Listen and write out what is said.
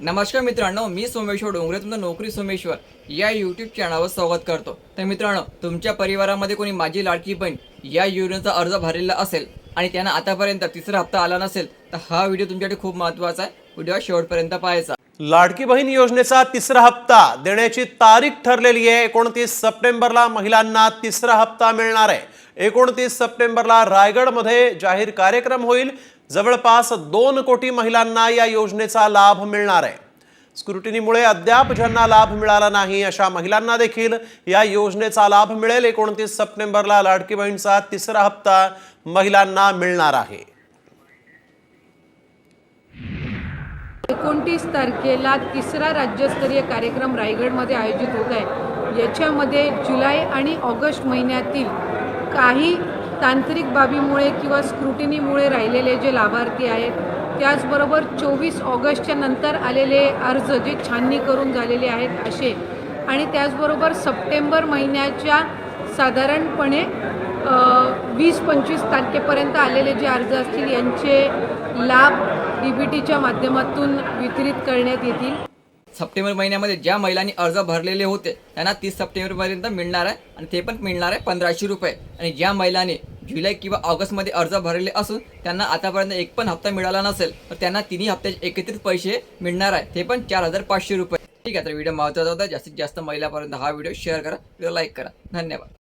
नमस्कार मित्रांनो मी सोमेश्वर डोंगरे तुमचं नोकरी सोमेश्वर. या यूट्यूब चॅनलवर स्वागत करतो. तर मित्रांनो तुमच्या परिवारामध्ये कोणी माझी लाडकी बहीण या योजनेचा अर्ज भरलेला असेल आणि त्यांना आतापर्यंत तिसरा हप्ता आला नसेल तर हा व्हिडिओ तुमच्यासाठी खूप महत्त्वाचा आहे. व्हिडिओ शेवटपर्यंत पाहायचा. लाडकी बहीण योजनेचा तिसरा हप्ता देण्याची तारीख ठरलेली आहे. एकोणतीस सप्टेंबरला महिलांना तिसरा हप्ता मिळणार आहे. एकोणतीस सप्टेंबरला रायगडमध्ये जाहीर कार्यक्रम होईल. जवळपास दोन कोटी महिलांना या योजनेचा लाभ मिळणार आहे. स्क्रुटिनीमुळे अद्याप ज्यांना लाभ मिळाला नाही अशा महिलांना देखील या योजनेचा लाभ मिळेल. एकोणतीस सप्टेंबरला लाडकी बहीणचा तिसरा हप्ता महिलांना मिळणार आहे. एकोणतीस तारखेला तिसरा राज्यस्तरीय कार्यक्रम रायगडमध्ये आयोजित होत आहे. याच्यामध्ये जुलै आणि ऑगस्ट महिन्यातील काही तांत्रिक बाबीमुळे किंवा स्क्रुटिनीमुळे राहिलेले जे लाभार्थी आहेत त्याचबरोबर चोवीस ऑगस्टच्या नंतर आलेले अर्ज जे छाननी करून झालेले आहेत असे आणि त्याचबरोबर सप्टेंबर महिन्याच्या साधारणपणे वीस पंचवीस तारखेपर्यंत आलेले जे अर्ज असतील यांचे लाभ डीबीटीच्या बी माध्यमातून वितरित करण्यात येतील. सप्टेंबर महिन्यामध्ये ज्या महिलांनी अर्ज भरलेले होते त्यांना तीस सप्टेंबरपर्यंत मिळणार आहे आणि ते पण मिळणार आहे पंधराशे रुपये. आणि ज्या महिलांनी जुलै किंवा ऑगस्टमध्ये अर्ज भरलेले असून त्यांना आतापर्यंत एक पण हप्ता मिळाला नसेल तर त्यांना तिन्ही हप्त्याचे एकत्रित पैसे मिळणार आहे. ते पण चार हजार पाचशे रुपये. ठीक आहे तर व्हिडिओ महत्त्वाचा होता. जास्तीत जास्त महिलापर्यंत हा व्हिडिओ शेअर करा व्हिडिओ लाईक करा. धन्यवाद.